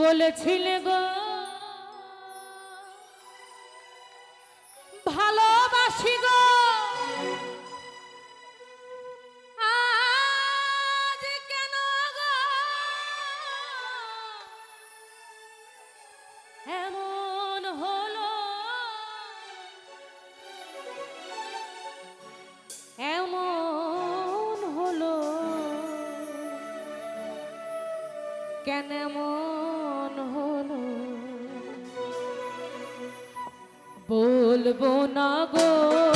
বলেছিলে গো ভালোবাসি গো কেন গো? এমন হলো এমন কেন হলো। বলব না গো।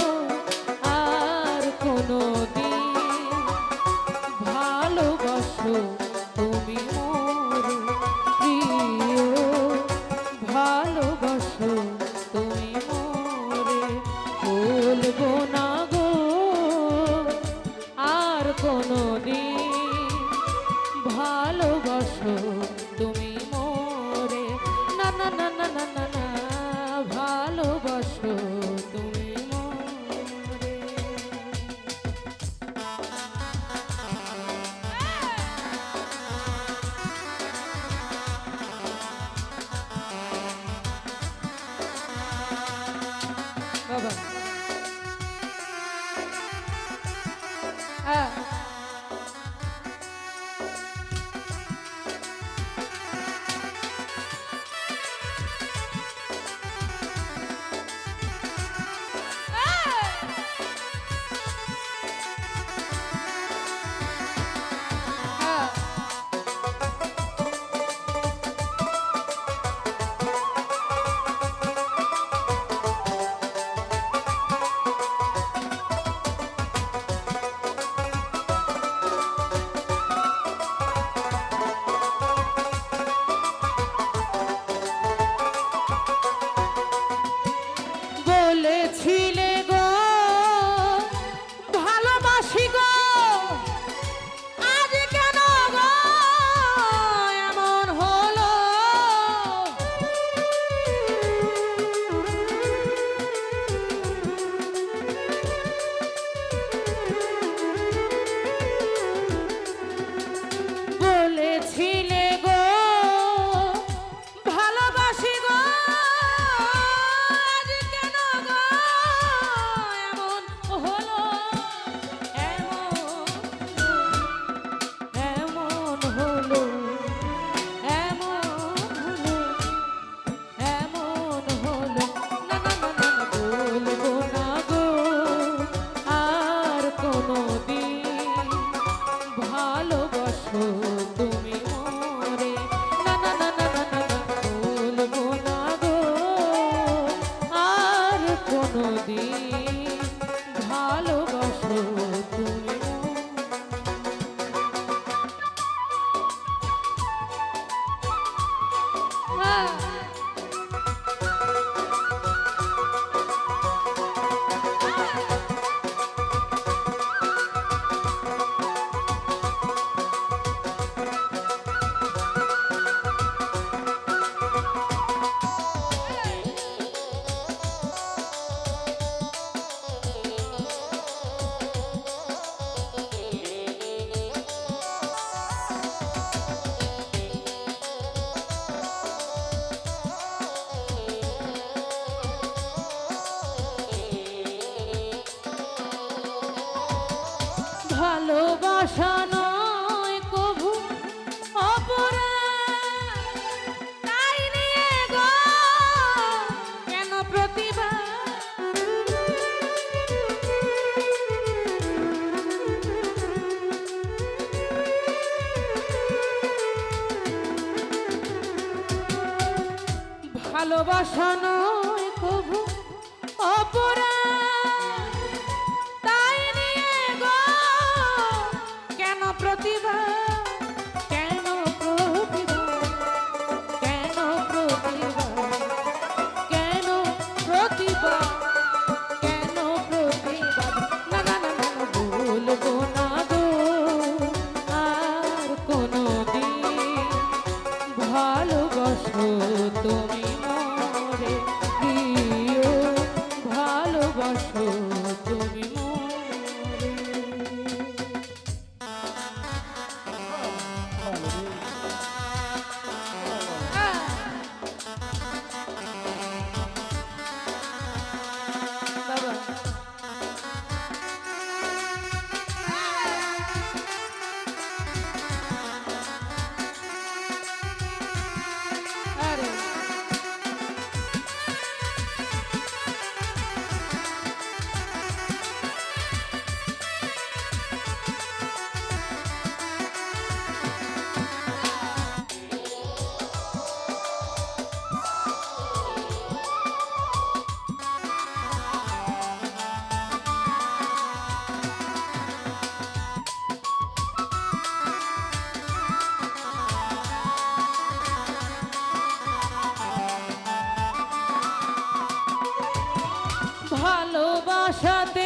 ভালোবাসা নয় কবু অপরাধ ভালোবাসাতে